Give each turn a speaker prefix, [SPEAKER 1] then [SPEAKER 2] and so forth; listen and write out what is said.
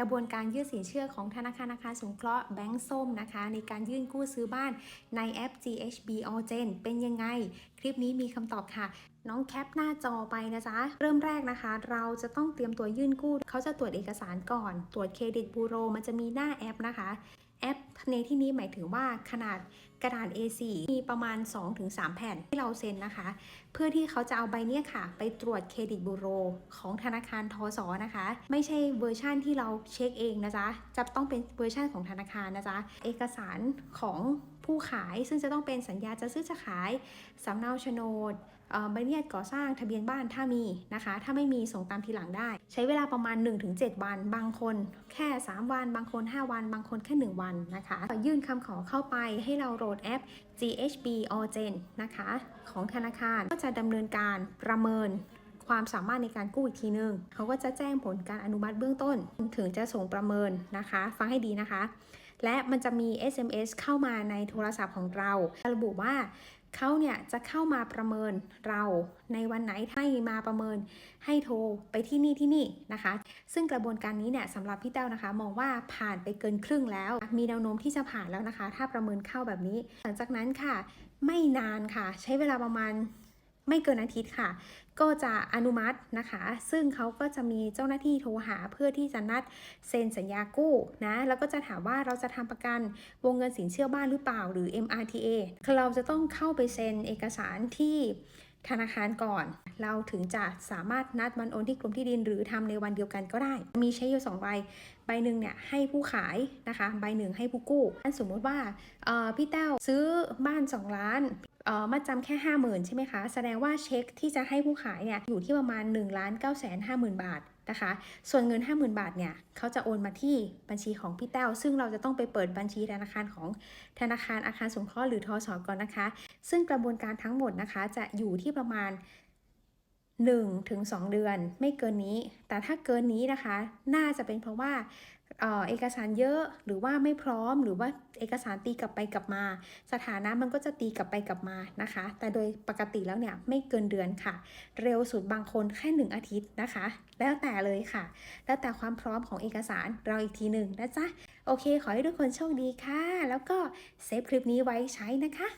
[SPEAKER 1] กระบวนการยื่นสินเชื่อของธนาคารอาคารสงเคราะห์แบงก์ส้มนะคะ ในการยื่นกู้ซื้อบ้านในแอป GHB All Gen เป็นยังไง คลิปนี้มีคำตอบค่ะ น้องแคปหน้าจอไปนะจ๊ะ เริ่มแรกนะคะ เราจะต้องเตรียมตัวยื่นกู้ เขาจะตรวจเอกสารก่อน ตรวจเครดิตบูโร มันจะมีหน้าแอปนะคะแอปในที่นี้หมายถึงว่าขนาดกระดาษ A4 มีประมาณ 2-3 แผ่นที่เราเซ็นนะคะ เพื่อที่เขาจะเอาใบเนี้ยค่ะ ไปตรวจเครดิตบูโร ของธนาคารทสนะคะ ไม่ใช่เวอร์ชั่นที่เราเช็คเองนะจ๊ะ จะต้องเป็นเวอร์ชั่นของธนาคารนะจ๊ะ เอกสารของผู้ขายซึ่งจะต้องเป็นสัญญาจะซื้อจะขายสำเนาโฉนด ใบอนุญาตก่อสร้างทะเบียนบ้านถ้ามีนะคะ ถ้าไม่มีส่งตามทีหลังได้ ใช้เวลาประมาณ 1-7 วัน บางคนแค่ 3 วัน บางคน 5 วัน บางคนแค่ 1 วันนะคะยื่นคำขอเข้าไปให้เราโหลดแอป GHB All Gen นะคะ ของธนาคารก็จะดำเนินการประเมินความสามารถในการกู้อีกทีนึง เขาก็จะแจ้งผลการอนุมัติเบื้องต้น ถึงจะส่งประเมินนะคะ ฟังให้ดีนะคะ และมันจะมี SMS เข้ามาในโทรศัพท์ของเรา ระบุว่า เขาเนี่ยจะเข้ามาประเมินเราในวันไหนให้มาประเมินให้โทรไปที่นี่ที่นี่นะคะ ซึ่งกระบวนการนี้เนี่ยสำหรับพี่เต้านะคะ มองว่าผ่านไปเกินครึ่งแล้ว มีแนวโน้มที่จะผ่านแล้วนะคะ ถ้าประเมินเข้าแบบนี้ หลังจากนั้นค่ะ ไม่นานค่ะ ใช้เวลาประมาณ ไม่เกินอาทิตย์ค่ะ ก็จะอนุมัตินะคะ ซึ่งเขาก็จะมีเจ้าหน้าที่โทรหาเพื่อที่จะนัดเซ็นสัญญากู้นะ แล้วก็จะถามว่าเราจะทำประกันวงเงินสินเชื่อบ้านหรือเปล่าหรือ MRTA เราจะต้องเข้าไปเซ็นเอกสารที่ธนาคารก่อน เราถึงจะสามารถนัดวันโอนที่กรมที่ดิน หรือทำในวันเดียวกันก็ได้ มีใช้อยู่สองใบ ใบหนึ่งเนี่ยให้ผู้ขายนะคะ ใบหนึ่งให้ผู้กู้สมมุติว่าพี่แต้วซื้อบ้าน 2 ล้าน มาจำแค่ 5 0,000 ใช่ไหมคะ แสดงว่าเช็คที่จะให้ผู้ขายเนี่ยอยู่ที่ประมาณ1ล้าน9 5 0 0 0 0 บาทนะคะ ส่วนเงิน 50,000 บาทเนี่ยเขาจะโอนมาที่บัญชีของพี่แต้ว ซึ่งเราจะต้องไปเปิดบัญชีธนาคารของธนาคารอาคารสงเคราะห์หรือทสก่อนนะคะ ซึ่งกระบวนการทั้งหมดนะคะจะอยู่ที่ประมาณ1ถึง2เดือนไม่เกินนี้ แต่ถ้าเกินนี้นะคะ น่าจะเป็นเพราะว่า เอกสารเยอะหรือว่าไม่พร้อมหรือว่าเอกสารตีกลับไปกลับมา สถานะมันก็จะตีกลับไปกลับมานะคะ แต่โดยปกติแล้วเนี่ยไม่เกินเดือนค่ะ เร็วสุดบางคนแค่หนึ่งอาทิตย์นะคะ แล้วแต่เลยค่ะ แล้วแต่ความพร้อมของเอกสารเราอีกทีหนึ่งนะจ๊ะโอเค ขอให้ทุกคนโชคดีค่ะ แล้วก็เซฟคลิปนี้ไว้ใช้นะคะ